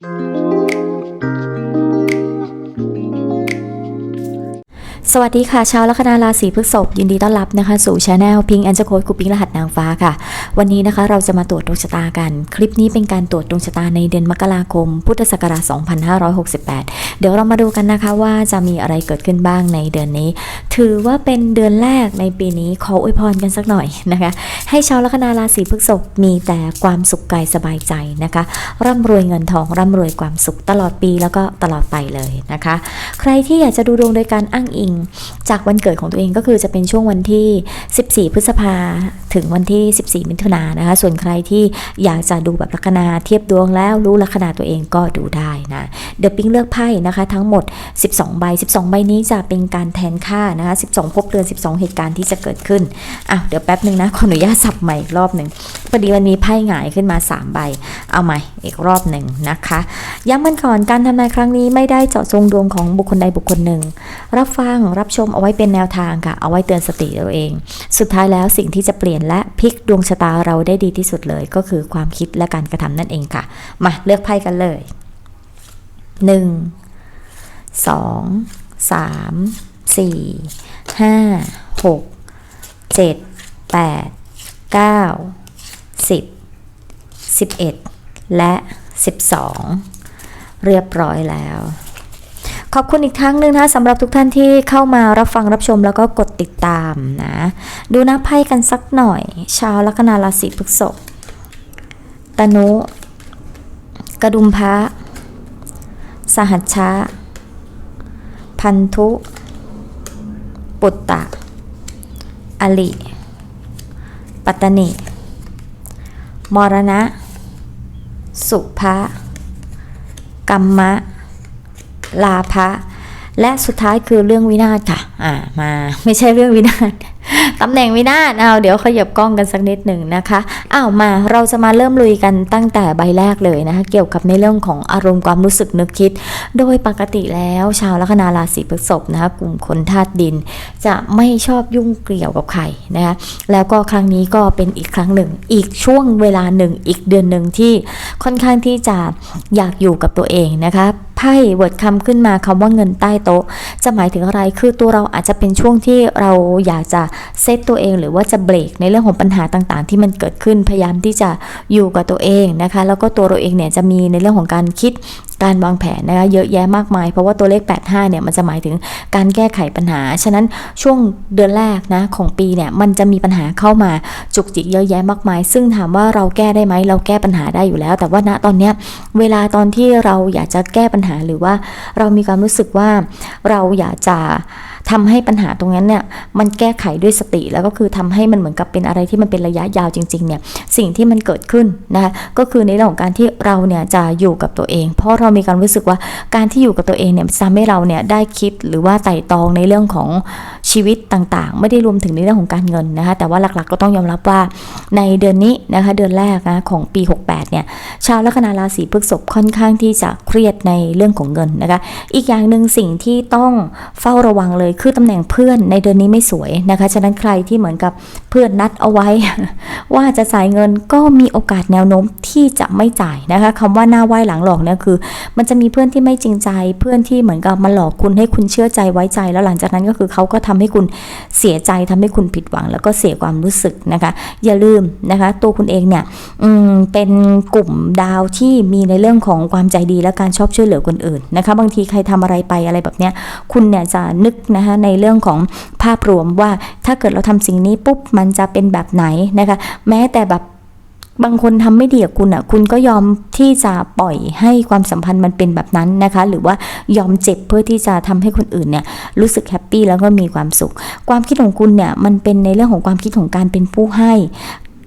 Música สวัสดีค่ะชาวลัคนาราศีพฤษภยินดีต้อนรับนะคะ สู่ช anel พิงแอนจะโคดคูปิงรหัสนางฟ้าค่ะ วันนี้นะคะเราจะมาตรวจดวงชะตากัน คลิปนี้เป็นการตรวจดวงชะตาในเดือนมกราคม พุทธศักราช 2568 เดี๋ยวเรามาดูกันนะคะว่าจะมีอะไรเกิดขึ้นบ้างในเดือนนี้ ถือว่าเป็นเดือนแรกในปีนี้ขออวยพรกันสักหน่อยนะคะ ให้ชาวลัคนาราศีพฤษภมีแต่ความสุขกายสบายใจนะคะ ร่ำรวยเงินทองร่ำรวยความสุขตลอดปีแล้วก็ตลอดไปเลยนะคะ ใครที่อยากจะดูดวงโดยการอ้างอิงจากวันเกิดของตัวเองก็คือจะเป็นช่วงวันที่ 14 พฤษภาถึงวันที่ 14 มิถุนายนนะคะ ส่วนใครที่อยากจะดูแบบลัคนาเทียบดวงแล้วรู้ลัคนาตัวเองก็ดูได้นะเดี๋ยวปิ๊งเลือกไพ่นะคะทั้งหมด 12 ใบ 12 ใบนี้จะเป็นการแทนค่านะคะ 12 พบเดือน 12 เหตุการณ์ที่จะเกิดขึ้นอะเดี๋ยวแป๊บหนึ่งนะขออนุญาตสับใหม่อีกรอบหนึ่ง อดีมันมีไพ่หงายขึ้นมา 3 ใบ เอาใหม่อีกรอบหนึ่งนะคะ ย้ำกันก่อนการทำนายครั้งนี้ไม่ได้เจาะจงดวงของบุคคลใดบุคคลหนึ่ง รับฟังรับชมเอาไว้เป็นแนวทางค่ะ เอาไว้เตือนสติเราเอง สุดท้ายแล้วสิ่งที่จะเปลี่ยนและพลิกดวงชะตาเราได้ดีที่สุดเลย ก็คือความคิดและการกระทำนั่นเองค่ะ มาเลือกไพ่กันเลย 1 2 3 4 5 6 7 8 9 10 11 และ 12 เรียบร้อยแล้ว ขอบคุณอีกครั้งหนึ่งนะสำหรับทุกท่านที่เข้ามารับฟังรับชมแล้วก็กดติดตามนะ ดูหน้าไพ่กันสักหน่อย ชาวลัคนาราศีพฤษภตนุ กระดุมพระสหัชชะ พันธุ ปุตตะ อลิ ปัตตนิ มรณะ สุภะกัมมะ ลาภะและสุดท้ายคือเรื่องวินาศค่ะ อ่า มา ไม่ใช่เรื่องวินาศ ตำแหน่งวินาศเอาเดี๋ยวขยับกล้องกันสักนิดหนึ่งนะคะอ้าวมาเราจะมาเริ่มลุยกันตั้งแต่ใบแรกเลยนะคะเกี่ยวกับในเรื่องของอารมณ์ความรู้สึกนึกคิด โดยปกติแล้วชาวลัคนาราศีพฤษภนะคะกลุ่มคนธาตุดิน จะไม่ชอบยุ่งเกี่ยวกับใครนะคะแล้วก็ครั้งนี้ก็เป็นอีกครั้งหนึ่ง อีกช่วงเวลาหนึ่ง อีกเดือนหนึ่งที่ค่อนข้างที่จะอยากอยู่กับตัวเองนะคะไพ่เวิร์ดคำขึ้นมาคำว่าเงินใต้โต๊ะ จะหมายถึงอะไรคือตัวเราอาจจะเป็นช่วงที่เราอยากจะเซตตัวเองหรือว่าจะเบรกในเรื่องของปัญหาต่างๆ ที่มันเกิดขึ้นพยายามที่จะอยู่กับตัวเองนะคะ แล้วก็ตัวเราเองเนี่ยจะมีในเรื่องของการคิด การวางแผนนะคะเยอะแยะมากมาย เพราะว่าตัวเลข 85 เนี่ยมันจะหมายถึงการแก้ไขปัญหา ฉะนั้นช่วงเดือนแรกนะของปีเนี่ยมันจะมีปัญหาเข้ามาจุกจิกเยอะแยะมากมาย ซึ่งถามว่าเราแก้ได้ไหมเราแก้ปัญหาได้อยู่แล้ว แต่ว่าณตอนเนี้ยเวลาตอนที่เราอยากจะแก้ปัญหาหรือว่าเรามีความรู้สึกว่าเราอยากจะ ทำให้ปัญหาตรงนั้นเนี่ยมันแก้ไขด้วยสติ แล้วก็คือทำให้มันเหมือนกับเป็นอะไรที่มันเป็นระยะยาวจริงๆเนี่ยสิ่งที่มันเกิดขึ้นนะคะก็คือในเรื่องของการที่เราเนี่ยจะอยู่กับตัวเอง เพราะเรามีความรู้สึกว่าการที่อยู่กับตัวเองเนี่ยทำให้เราเนี่ยได้คิดหรือว่าไต่ตองในเรื่องของชีวิตต่างๆ ไม่ได้รวมถึงในเรื่องของการเงินนะคะแต่ว่าหลักๆก็ต้องยอมรับว่าในเดือนนี้นะคะเดือนแรกนะของปี 68เนี่ยชาวลัคนาราศีพฤษภค่อนข้างที่จะเครียดในเรื่องของเงินนะคะอีกอย่างหนึ่งสิ่งที่ต้องเฝ้าระวังเลยคือตำแหน่งเพื่อนในเดือนนี้ไม่สวยนะคะ ฉะนั้นใครที่เหมือนกับเพื่อนนัดเอาไว้ ว่าจะจ่ายเงินก็มีโอกาสแนวโน้มที่จะไม่จ่ายนะคะคำว่าหน้าไหว้หลังหลอกเนี่ยคือ มันจะมีเพื่อนที่ไม่จริงใจ เพื่อนที่เหมือนกับมาหลอกคุณให้คุณเชื่อใจไว้ใจ แล้วหลังจากนั้นก็คือเขาก็ทำให้คุณเสียใจทำให้คุณผิดหวัง แล้วก็เสียความรู้สึกนะคะ อย่าลืมนะคะ ตัวคุณเองเนี่ยเป็นกลุ่มดาวที่มีในเรื่องของความใจดีและการชอบช่วยเหลือคนอื่นนะคะ บางทีใครทำอะไรไปอะไรแบบเนี้ยคุณเนี่ยจะนึกนะคะในเรื่องของภาพรวมว่าถ้าเกิดเราทำสิ่งนี้ปุ๊บมันจะเป็นแบบไหนนะคะแม้แต่แบบบางคนทำไม่ดีกับคุณอะ คุณก็ยอมที่จะปล่อยให้ความสัมพันธ์มันเป็นแบบนั้นนะคะ หรือว่ายอมเจ็บเพื่อที่จะทำให้คนอื่นเนี่ยรู้สึกแฮปปี้แล้วก็มีความสุข ความคิดของคุณเนี่ยมันเป็นในเรื่องของความคิดของการเป็นผู้ให้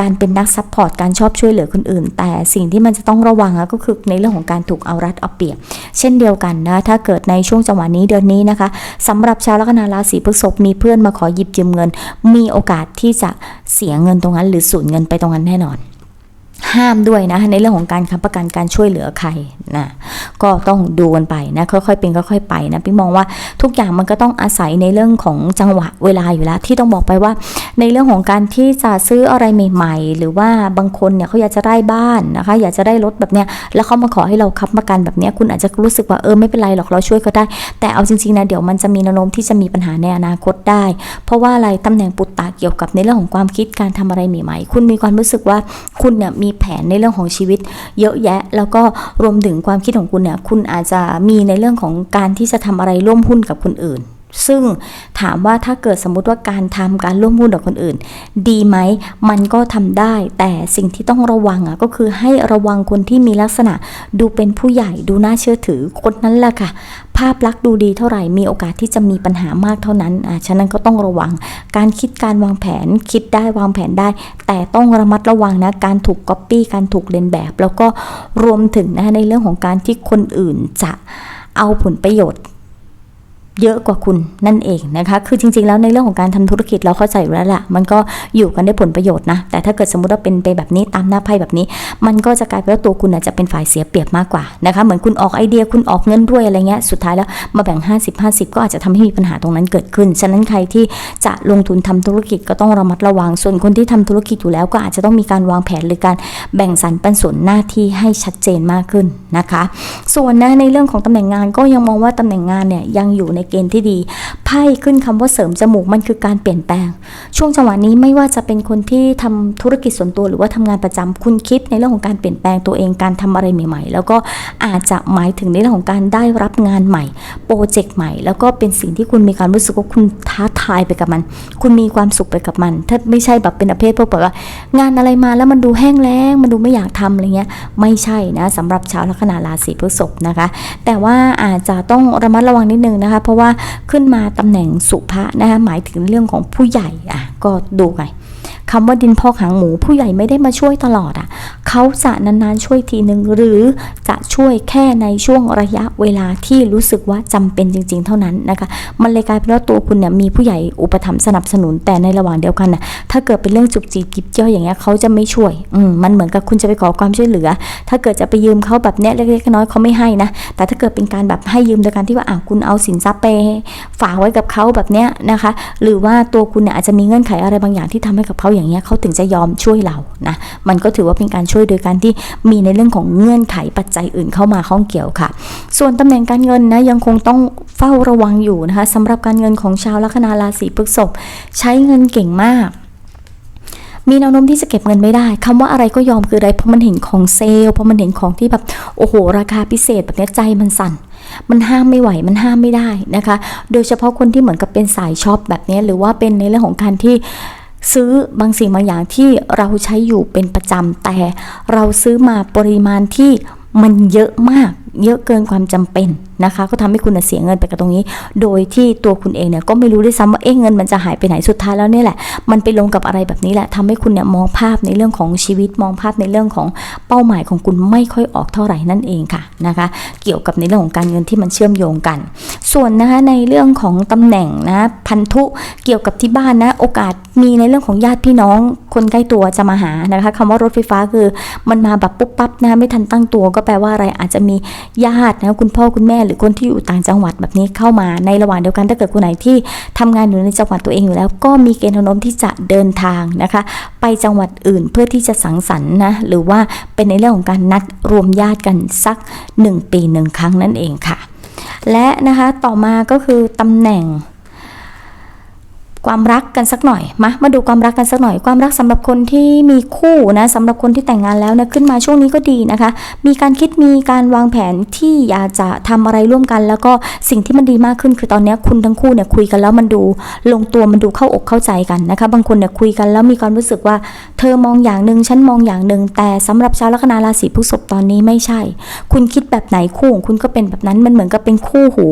การเป็นนักซัพพอร์ตการชอบช่วยเหลือคนอื่น แต่สิ่งที่มันจะต้องระวังก็คือในเรื่องของการถูกเอารัดเอาเปรียบ เช่นเดียวกันนะถ้าเกิดในช่วงจังหวะนี้เดือนนี้นะคะสำหรับชาวลัคนาราศีพฤษภมีเพื่อนมาขอหยิบยืมเงิน มีโอกาสที่จะเสียเงินตรงนั้น หรือสูญเงินไปตรงนั้นแน่นอน ห้ามด้วยนะในเรื่องของการค้ำประกันการช่วยเหลือใครนะก็ต้องดูกันไปนะค่อยๆเป็นค่อยๆไปนะพี่มองว่าทุกอย่างมันก็ต้องอาศัยในเรื่องของจังหวะเวลาอยู่แล้ว ที่ต้องบอกไปว่า ในเรื่องของการที่จะซื้ออะไรใหม่ๆ หรือว่าบางคนเนี่ยเขาอยากจะได้บ้านนะคะ อยากจะได้รถแบบเนี้ยแล้วเขามาขอให้เราค้ำประกันแบบเนี้ยคุณอาจจะรู้สึกว่าเออไม่เป็นไรหรอกเราช่วยเขาได้ แต่เอาจริงๆนะเดี๋ยวมันจะมีแนวโน้มที่จะมีปัญหาในอนาคตได้ เพราะว่าอะไรตำแหน่งปุตตะเกี่ยวกับในเรื่องของความคิดการทำอะไรใหม่ๆ คุณมีความรู้สึกว่าคุณเนี่ยมีแผนในเรื่องของชีวิตเยอะแยะ แล้วก็รวมถึงความคิดของคุณเนี่ยคุณอาจจะมีในเรื่องของการที่จะทำอะไรร่วมหุ้นกับคนอื่น ซึ่งถามว่าถ้าเกิดสมมุติว่าการทำการร่วมหุ้นกับคนอื่น ดีไหม มันก็ทำได้ แต่สิ่งที่ต้องระวังอะก็คือให้ระวังคนที่มีลักษณะ ดูเป็นผู้ใหญ่ดูน่าเชื่อถือคนนั้นแหละค่ะ ภาพลักษณ์ดูดีเท่าไหร่มีโอกาสที่จะมีปัญหามากเท่านั้นอะฉะนั้นก็ต้องระวัง การคิดการวางแผนคิดได้วางแผนได้ แต่ต้องระมัดระวังนะการถูกก๊อปปี้การถูกเลียนแบบ แล้วก็รวมถึงนะในเรื่องของการที่คนอื่นจะเอาผลประโยชน์ เยอะกว่าคุณนั่นเองนะคะ คือจริง ๆ แล้วในเรื่องของการทำธุรกิจเราเข้าใจอยู่แล้วแหละมันก็อยู่กันได้ผลประโยชน์นะ แต่ถ้าเกิดสมมติว่าเป็นไปแบบนี้ตามหน้าไพ่แบบนี้ มันก็จะกลายเป็นว่าตัวคุณอาจจะเป็นฝ่ายเสียเปรียบมากกว่านะคะ เหมือนคุณออกไอเดียคุณออกเงินด้วยอะไรเงี้ย สุดท้ายแล้วมาแบ่ง 50 50 ก็อาจจะทำให้มีปัญหาตรงนั้นเกิดขึ้น ฉะนั้นใครที่จะลงทุนทำธุรกิจก็ต้องระมัดระวัง ส่วนคนที่ทำธุรกิจอยู่แล้วก็อาจจะต้องมีการวางแผนหรือการแบ่งสรรปันส่วนหน้าที่ให้ชัดเจนมากขึ้นนะคะ ส่วนนะในเรื่องของตำแหน่งงานก็ยังมองว่าตำแหน่งงานเนี่ยยังอยู่ในเกณฑ์ที่ดีไพ่ขึ้นคำว่าเสริมจมูกมันคือการเปลี่ยนแปลง ช่วงจังหวะนี้ไม่ว่าจะเป็นคนที่ทำธุรกิจส่วนตัวหรือว่าทำงานประจำคุณคิดในเรื่องของการเปลี่ยนแปลงตัวเองการทำอะไรใหม่ ๆ แล้วก็อาจจะหมายถึงในเรื่องของการได้รับงานใหม่โปรเจกต์ใหม่ แล้วก็เป็นสิ่งที่คุณมีความรู้สึกว่าคุณท้าทายไปกับมัน คุณมีความสุขไปกับมัน ถ้าไม่ใช่แบบเป็นประเภทพวกแบบว่างานอะไรมาแล้วมันดูแห้งแล้งมันดูไม่อยากทำอะไรเงี้ยไม่ใช่นะสำหรับชาวลัคนาราศีพฤษภนะคะ แต่ว่าอาจจะต้องระมัดระวังนิดนึงนะคะเพราะว่าขึ้นมาตำแหน่งสุภะนะคะหมายถึงเรื่องของผู้ใหญ่อะก็ดูไงคำว่าดินพอกหางหมูผู้ใหญ่ไม่ได้มาช่วยตลอดอะ เขาจะนานๆช่วยทีหนึ่งหรือจะช่วยแค่ในช่วงระยะเวลาที่รู้สึกว่าจำเป็นจริง ๆ เท่านั้นนะคะ มันเลยกลายเป็นว่าตัวคุณเนี่ยมีผู้ใหญ่อุปถัมภ์สนับสนุนแต่ในระหว่างเดียวกันน่ะถ้าเกิดเป็นเรื่องจุกจิกกิบเจ้าอย่างเงี้ยเขาจะไม่ช่วยอืมมันเหมือนกับคุณจะไปขอความช่วยเหลือ ถ้าเกิดจะไปยืมเขาแบบเนี้ยเล็กๆน้อยๆเขาไม่ให้นะ แต่ถ้าเกิดเป็นการแบบให้ยืมโดยการที่ว่าอ่าคุณเอาสินทรัพย์ไปฝากไว้กับเขาแบบเนี้ยนะคะ หรือว่าตัวคุณเนี่ยอาจจะมีเงื่อนไขอะไรบางอย่างที่ทำให้กับเขาอย่างเงี้ยเขาถึงจะยอมช่วยเรานะมันก็ถือว่าเป็นการช่วยวยโดยการที่มีในเรื่องของเงื่อนไขปัจจัยอื่นเข้ามาข้องเกี่ยวค่ะ ส่วนตำแหน่งการเงินนะยังคงต้องเฝ้าระวังอยู่นะคะสำหรับการเงินของชาวลัคนาราศีพฤษภใช้เงินเก่งมากมีแนวโน้มที่จะเก็บเงินไม่ได้คำว่าอะไรก็ยอมคืออะไรเพราะมันเห็นของเซลล์เพราะมันเห็นของที่แบบโอ้โห ราคาพิเศษแบบนี้ยใจมันสั่น มันห้ามไม่ไหวมันห้ามไม่ได้นะคะ โดยเฉพาะคนที่เหมือนกับเป็นสายช็อปแบบนี้หรือว่าเป็นในเรื่องของการที่ ซื้อบางสิ่งบางอย่างที่เราใช้อยู่เป็นประจำแต่เราซื้อมาปริมาณที่มันเยอะมากเยอะเกินความจำเป็นนะคะก็ทำให้คุณเสียเงินไปกับตรงนี้ โดยที่ตัวคุณเองเนี่ยก็ไม่รู้ด้วยซ้ำว่าเอ๊ะเงินมันจะหายไปไหนสุดท้ายแล้วเนี่ยแหละ มันไปลงกับอะไรแบบนี้แหละทำให้คุณเนี่ยมองภาพในเรื่องของชีวิตมองภาพในเรื่องของเป้าหมายของคุณไม่ค่อยออกเท่าไหร่นั่นเองค่ะนะคะ เกี่ยวกับในเรื่องของการเงินที่มันเชื่อมโยงกัน ส่วนนะคะในเรื่องของตำแหน่งนะพันธุเกี่ยวกับที่บ้านนะโอกาสมีในเรื่องของญาติพี่น้อง คนใกล้ตัวจะมาหานะคะคำว่ารถไฟฟ้าคือมันมาแบบปุ๊บปั๊บนะไม่ทันตั้งตัวก็แปลว่าอะไรอาจจะมีญาตินะคุณพ่อคุณแม่หรือคนที่อยู่ต่างจังหวัดแบบนี้เข้ามาในระหว่างเดียวกันถ้าเกิดคนไหนที่ทำงานอยู่ในจังหวัดตัวเองอยู่แล้ว ก็มีเกณฑ์นวโน้มที่จะเดินทางนะคะ ไปจังหวัดอื่นเพื่อที่จะสังสรรค์นะหรือว่าเป็นในเรื่องของการนัดรวมญาติกันสัก 1 ปีหนึ่งครั้งนั่นเองค่ะ และนะคะต่อมาก็คือตำแหน่ง ความรักกันสักหน่อยมามาดูความรักกันสักหน่อย ความรักสำหรับคนที่มีคู่นะสำหรับคนที่แต่งงานแล้วนะขึ้นมาช่วงนี้ก็ดีนะคะ มีการคิดมีการวางแผนที่อยากจะทำอะไรร่วมกัน แล้วก็สิ่งที่มันดีมากขึ้น คือตอนนี้คุณทั้งคู่เนี่ยคุยกันแล้วมันดูลงตัวมันดูเข้าอกเข้าใจกันนะคะ บางคนเนี่ยคุยกันแล้วมีความรู้สึกว่า เธอมองอย่างหนึ่งฉันมองอย่างหนึ่งแต่สำหรับชาวลัคนาราศีพฤษภตอนนี้ไม่ใช่ คุณคิดแบบไหนคู่ของคุณก็เป็นแบบนั้นมันเหมือนกับเป็นคู่หู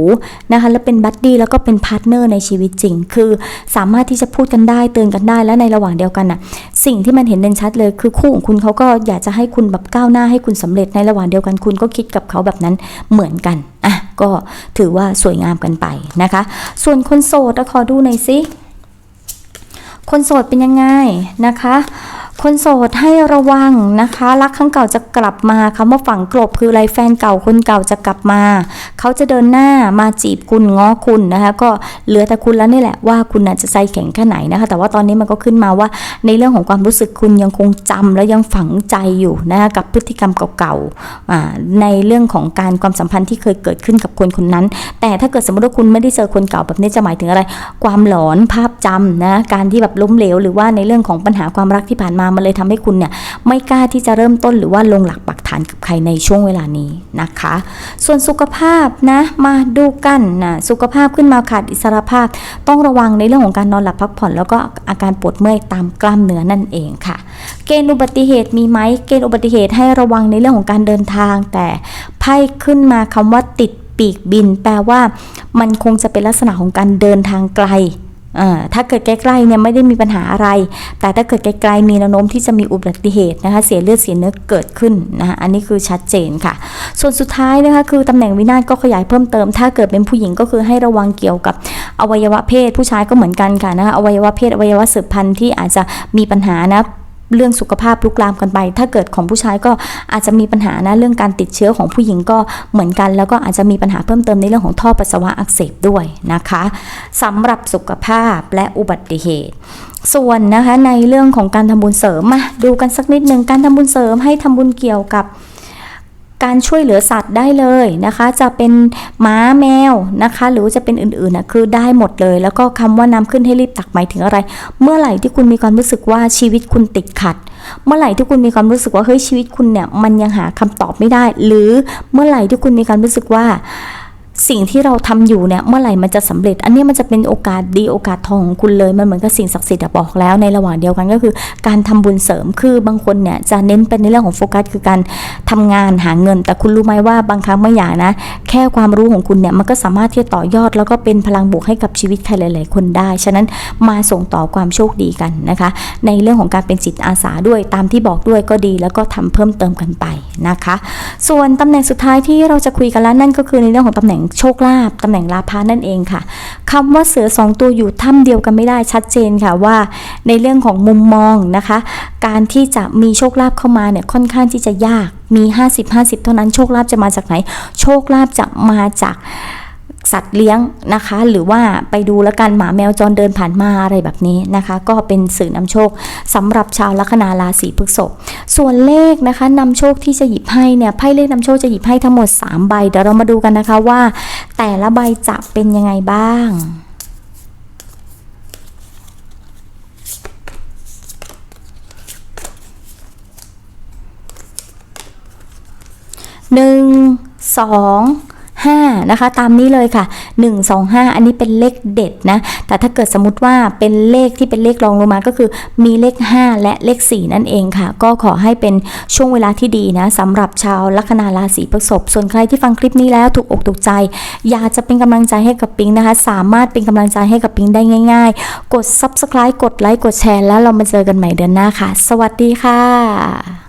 นะคะแล้วเป็นบัดดี้แล้วก็เป็นพาร์ทเนอร์ในชีวิตจริง คือสาามารถที่จะพูดกันได้เตือนกันได้และในระหว่างเดียวกันน่ะสิ่งที่มันเห็นเด่นชัดเลย คือคู่ของคุณเขาก็อยากจะให้คุณแบบก้าวหน้าให้คุณสำเร็จในระหว่างเดียวกันคุณก็คิดกับเขาแบบนั้นเหมือนกันอะก็ถือว่าสวยงามกันไปนะคะ ส่วนคนโสดขอดูหน่อยสิคนโสดเป็นยังไงนะคะ คนโสดให้ระวังนะคะ รักครั้งเก่าจะกลับมาคำว่าฝังกลบคืออะไรแฟนเก่าคนเก่าจะกลับมา เขาจะเดินหน้ามาจีบคุณง้อคุณนะคะ ก็เหลือแต่คุณแล้วนี่แหละว่าคุณจะใจแข็งแค่ไหนนะคะ แต่ว่าตอนนี้มันก็ขึ้นมาว่า ในเรื่องของความรู้สึกคุณยังคงจำและยังฝังใจอยู่นะคะกับพฤติกรรมเก่าๆในเรื่องของการความสัมพันธ์ที่เคยเกิดขึ้นกับคนคนนั้น แต่ถ้าเกิดสมมติว่าคุณไม่ได้เจอคนเก่าแบบนี้จะหมายถึงอะไร ความหลอนภาพจำนะการที่แบบล้มเหลวหรือว่าในเรื่องของปัญหาความรักที่ผ่านมามันเลยทำให้คุณเนี่ยไม่กล้าที่จะเริ่มต้นหรือว่าลงหลักปักฐานกับใครในช่วงเวลานี้นะคะ ส่วนสุขภาพนะมาดูกันนะสุขภาพขึ้นมาขาดอิสรภาพ ต้องระวังในเรื่องของการนอนหลับพักผ่อน แล้วก็อาการปวดเมื่อยตามกล้ามเนื้อนั่นเองค่ะ เกณฑ์อุบัติเหตุมีไหมเกณฑ์อุบัติเหตุให้ระวังในเรื่องของการเดินทาง แต่ไพ่ขึ้นมาคำว่าติดปีกบิน แปลว่ามันคงจะเป็นลักษณะของการเดินทางไกล ถ้าเกิดใกล้ๆเนี่ยไม่ได้มีปัญหาอะไร แต่ถ้าเกิดไกลๆมีแนวโน้มที่จะมีอุบัติเหตุนะคะเสียเลือดเสียเนื้อเกิดขึ้นนะคะอันนี้คือชัดเจนค่ะ ส่วนสุดท้ายนะคะคือตำแหน่งวินาศก็ขยายเพิ่มเติม ถ้าเกิดเป็นผู้หญิงก็คือให้ระวังเกี่ยวกับอวัยวะเพศ ผู้ชายก็เหมือนกันค่ะนะคะอวัยวะเพศอวัยวะสืบพันธุ์ที่อาจจะมีปัญหานะ เรื่องสุขภาพลุกลามกันไป ถ้าเกิดของผู้ชายก็อาจจะมีปัญหานะเรื่องการติดเชื้อของผู้หญิงก็เหมือนกัน แล้วก็อาจจะมีปัญหาเพิ่มเติมในเรื่องของท่อปัสสาวะอักเสบด้วยนะคะสำหรับสุขภาพและอุบัติเหตุ ส่วนนะคะในเรื่องของการทำบุญเสริมมาดูกันสักนิดหนึ่งการทำบุญเสริมให้ทำบุญเกี่ยวกับ การช่วยเหลือสัตว์ได้เลยนะคะ จะเป็นหมาแมวนะคะ หรือจะเป็นอื่นๆนะคือได้หมดเลย แล้วก็คำว่าน้ำขึ้นให้รีบตักหมายถึงอะไร เมื่อไหร่ที่คุณมีความรู้สึกว่าชีวิตคุณติดขัด เมื่อไหร่ที่คุณมีความรู้สึกว่าเฮ้ยชีวิตคุณเนี่ยมันยังหาคำตอบไม่ได้ หรือเมื่อไหร่ที่คุณมีความรู้สึกว่า สิ่งที่เราทำอยู่เนี่ยเมื่อไหร่มันจะสำเร็จ อันนี้มันจะเป็นโอกาสดีโอกาสทองของคุณเลยมันเหมือนกับสิ่งศักดิ์สิทธิ์บอกแล้วในระหว่างเดียวกันก็คือ การทำบุญเสริมคือบางคนเนี่ยจะเน้นเป็นในเรื่องของโฟกัสคือการทำงานหาเงิน แต่คุณรู้ไหมว่าบางครั้งบางอย่างนะ แค่ความรู้ของคุณเนี่ยมันก็สามารถที่จะต่อยอด แล้วก็เป็นพลังบวกให้กับชีวิตใครหลาย ๆ คนได้ ฉะนั้นมาส่งต่อความโชคดีกันนะคะ ในเรื่องของการเป็นจิตอาสาด้วยตามที่บอกด้วยก็ดี แล้วก็ทำเพิ่มเติมกันไปนะคะ ส่วนตำแหน่งสุดท้ายที่เราจะคุยกันแล้วนั่นก็คือในเรื่องของตำแหน่งโชคลาภตำแหน่งลาภานั่นเองค่ะคำว่าเสือสองตัวอยู่ถ้ำเดียวกันไม่ได้ชัดเจนค่ะว่าในเรื่องของมุมมองนะคะ การที่จะมีโชคลาภเข้ามาเนี่ยค่อนข้างที่จะยากมี 50-50 เท่านั้นโชคลาภจะมาจากไหน โชคลาภจะมาจาก สัตว์เลี้ยงนะคะ หรือว่าไปดูแล้วกันหมาแมวจรเดินผ่านมาอะไรแบบนี้นะคะ ก็เป็นสื่อนำโชคสำหรับชาวลัคนาราศีพฤษภส่วนเลขนะคะนำโชคที่จะหยิบให้เนี่ยไพ่เลขนำโชคจะหยิบให้ทั้งหมด 3 ใบเดี๋ยวเรามาดูกันนะคะว่า แต่ละใบจะเป็นยังไงบ้างหนึ่งสอง ห้านะคะ ตามนี้เลยค่ะ 1 2 5 อันนี้เป็นเลขเด็ดนะ แต่ถ้าเกิดสมมติว่าเป็นเลขที่เป็นเลขรองลงมาก็คือมีเลข 5 และเลข 4 นั่นเองค่ะ ก็ขอให้เป็นช่วงเวลาที่ดีนะสำหรับชาวลัคนาราศีพฤษภส่วนใครที่ฟังคลิปนี้แล้วถูกอกถูกใจ อยากจะเป็นกำลังใจให้กับปิงนะคะ สามารถเป็นกำลังใจให้กับปิงได้ง่าย ๆ กด subscribe กดไลค์กดแชร์แล้วเรามาเจอกันใหม่เดือนหน้าค่ะ สวัสดีค่ะ